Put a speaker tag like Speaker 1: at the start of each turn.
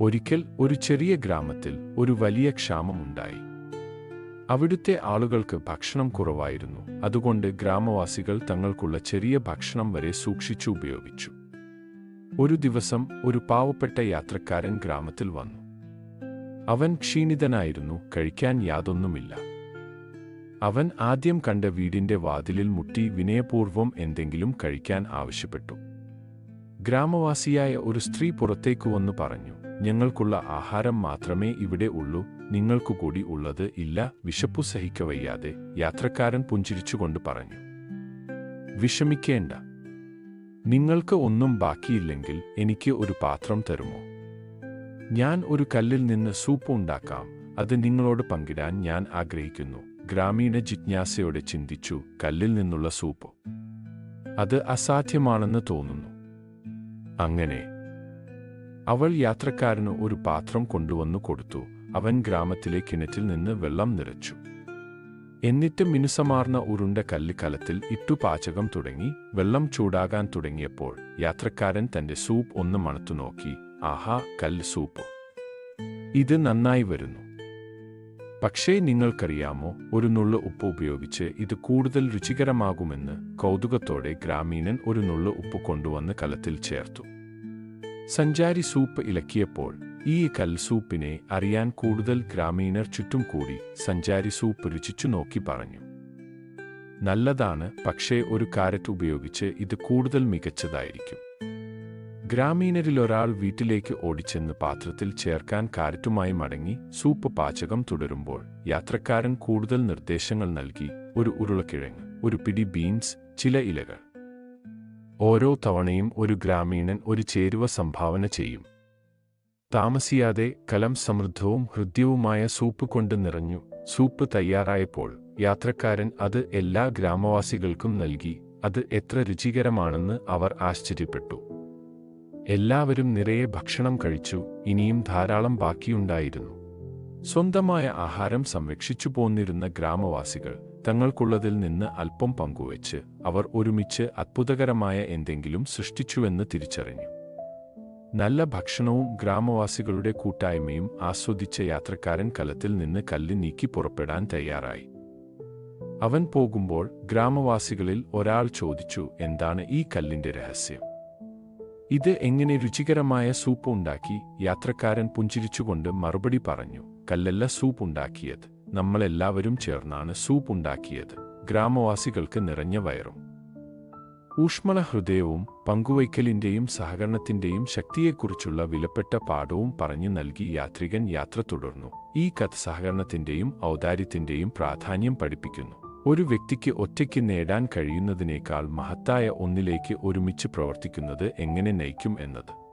Speaker 1: ഒരിക്കൽ ഒരു ചെറിയ ഗ്രാമത്തിൽ ഒരു വലിയ ക്ഷാമമുണ്ടായി അവിടുത്തെ ആളുകൾക്ക് ഭക്ഷണം കുറവായിരുന്നു. അതുകൊണ്ട് ഗ്രാമവാസികൾ തങ്ങൾക്കുള്ള ചെറിയ ഭക്ഷണം വരെ സൂക്ഷിച്ചു ഉപയോഗിച്ചു. ഒരു ദിവസം ഒരു പാവപ്പെട്ട യാത്രക്കാരൻ ഗ്രാമത്തിൽ വന്നു. അവൻ ക്ഷീണിതനായിരുന്നു കഴിക്കാൻ യാതൊന്നുമില്ല. അവൻ ആദ്യം കണ്ട വീടിന്റെ വാതിലിൽ മുട്ടി വിനയപൂർവം എന്തെങ്കിലും കഴിക്കാൻ ആവശ്യപ്പെട്ടു. ഗ്രാമവാസിയായ ഒരു സ്ത്രീ പുറത്തേക്കു വന്നു പറഞ്ഞു ഞങ്ങൾക്കുള്ള ആഹാരം മാത്രമേ ഇവിടെ ഉള്ളൂ നിങ്ങൾക്കു കൂടി ഉള്ളത് ഇല്ല വിശപ്പു സഹിക്കവയ്യാതെ യാത്രക്കാരൻ പുഞ്ചിരിച്ചുകൊണ്ട് പറഞ്ഞു. വിഷമിക്കേണ്ട. നിങ്ങൾക്ക് ഒന്നും ബാക്കിയില്ലെങ്കിൽ എനിക്ക് ഒരു പാത്രം തരുമോ? ഞാൻ ഒരു കല്ലിൽ നിന്ന് സൂപ്പ് ഉണ്ടാക്കാം അത് നിങ്ങളോട് പങ്കിടാൻ ഞാൻ ആഗ്രഹിക്കുന്നു. ഗ്രാമീണ ജിജ്ഞാസയോടെ ചിന്തിച്ചു കല്ലിൽ നിന്നുള്ള സൂപ്പ്. അത് അസാധ്യമാണെന്ന് തോന്നുന്നു. അങ്ങനെ അവൾ യാത്രക്കാരന് ഒരു പാത്രം കൊണ്ടുവന്നു കൊടുത്തു. അവൻ ഗ്രാമത്തിലെ കിണറ്റിൽ നിന്ന് വെള്ളം നിറച്ചു. എന്നിട്ട് മിനുസമാർന്ന ഉരുണ്ട കല്ലിക്കലത്തിൽ ഇട്ടുപാചകം ഇട്ടു പാചകം തുടങ്ങി. വെള്ളം ചൂടാകാൻ തുടങ്ങിയപ്പോൾ യാത്രക്കാരൻ തന്റെ സൂപ്പ് ഒന്ന് മണത്തു നോക്കി. ആഹാ കല്ല് സൂപ്പ്. ഇത് നന്നായി വരുന്നു. പക്ഷേ നിങ്ങൾക്കറിയാമോ ഒരു നുള്ളു ഉപ്പ് ഉപയോഗിച്ച് ഇത് കൂടുതൽ രുചികരമാകുമെന്ന് കൗതുകത്തോടെ ഗ്രാമീണൻ ഒരു നുള്ളു ഉപ്പ് കൊണ്ടുവന്ന് കലത്തിൽ ചേർത്തു. സഞ്ചാരി സൂപ്പ് ഇളക്കിയപ്പോൾ ഈ കൽസൂപ്പിനെ അറിയാൻ കൂടുതൽ ഗ്രാമീണർ ചുറ്റും കൂടി സഞ്ചാരി സൂപ്പ് രുചിച്ചു നോക്കി പറഞ്ഞു. നല്ലതാണ് പക്ഷേ ഒരു കാരറ്റ് ഉപയോഗിച്ച് ഇത് കൂടുതൽ മികച്ചതായിരിക്കും. ഗ്രാമീണരിലൊരാൾ വീട്ടിലേക്ക് ഓടിച്ചെന്ന് പാത്രത്തിൽ ചേർക്കാൻ കാരറ്റുമായി മടങ്ങി സൂപ്പ് പാചകം തുടരുമ്പോൾ യാത്രക്കാരൻ കൂടുതൽ നിർദ്ദേശങ്ങൾ നൽകി ഒരു ഉരുളക്കിഴങ്ങ് ഒരു പിടി ബീൻസ് ചില ഇലകൾ. ഓരോ തവണയും ഒരു ഗ്രാമീണൻ ഒരു ചേരുവ സംഭാവന ചെയ്യും. താമസിയാതെ കലം സമൃദ്ധവും ഹൃദ്യവുമായ സൂപ്പ് കൊണ്ട് നിറഞ്ഞു സൂപ്പ് തയ്യാറായപ്പോൾ യാത്രക്കാരൻ അത് എല്ലാ ഗ്രാമവാസികൾക്കും നൽകി അത് എത്ര രുചികരമാണെന്ന് അവർ ആശ്ചര്യപ്പെട്ടു. എല്ലാവരും നിറയെ ഭക്ഷണം കഴിച്ചു ഇനിയും ധാരാളം ബാക്കിയുണ്ടായിരുന്നു. സ്വന്തമായ ആഹാരം സംരക്ഷിച്ചു പോന്നിരുന്ന ഗ്രാമവാസികൾ തങ്ങൾക്കുള്ളതിൽ നിന്ന് അല്പം പങ്കുവച്ച് അവർ ഒരുമിച്ച് അത്ഭുതകരമായ എന്തെങ്കിലും സൃഷ്ടിച്ചുവെന്ന് തിരിച്ചറിഞ്ഞു. നല്ല ഭക്ഷണവും ഗ്രാമവാസികളുടെ കൂട്ടായ്മയും ആസ്വദിച്ച യാത്രക്കാരൻ കലത്തിൽ നിന്ന് കല്ല് നീക്കി പുറപ്പെടാൻ തയ്യാറായി. അവൻ പോകുമ്പോൾ ഗ്രാമവാസികളിൽ ഒരാൾ ചോദിച്ചു എന്താണ് ഈ കല്ലിന്റെ രഹസ്യം? ഇത് എങ്ങനെ രുചികരമായ സൂപ്പ് ഉണ്ടാക്കി? യാത്രക്കാരൻ പുഞ്ചിരിച്ചുകൊണ്ട് മറുപടി പറഞ്ഞു കല്ലല്ല സൂപ്പ് ഉണ്ടാക്കിയത്. നമ്മളെല്ലാവരും ചേർന്നാണ് സൂപ്പ് ഉണ്ടാക്കിയത് ഗ്രാമവാസികൾക്ക് നിറഞ്ഞ വയറും. ഊഷ്മള ഹൃദയവും പങ്കുവയ്ക്കലിന്റെയും സഹകരണത്തിന്റെയും ശക്തിയെക്കുറിച്ചുള്ള വിലപ്പെട്ട പാഠവും പറഞ്ഞു നൽകി യാത്രികൻ യാത്ര തുടർന്നു. ഈ കഥ സഹകരണത്തിന്റെയും ഔദാര്യത്തിന്റെയും പ്രാധാന്യം പഠിപ്പിക്കുന്നു. ഒരു വ്യക്തിക്ക് ഒറ്റയ്ക്ക് നേടാൻ കഴിയുന്നതിനേക്കാൾ മഹത്തായ ഒന്നിലേക്ക് ഒരുമിച്ച് പ്രവർത്തിക്കുന്നത് എങ്ങനെ നയിക്കും എന്നത്.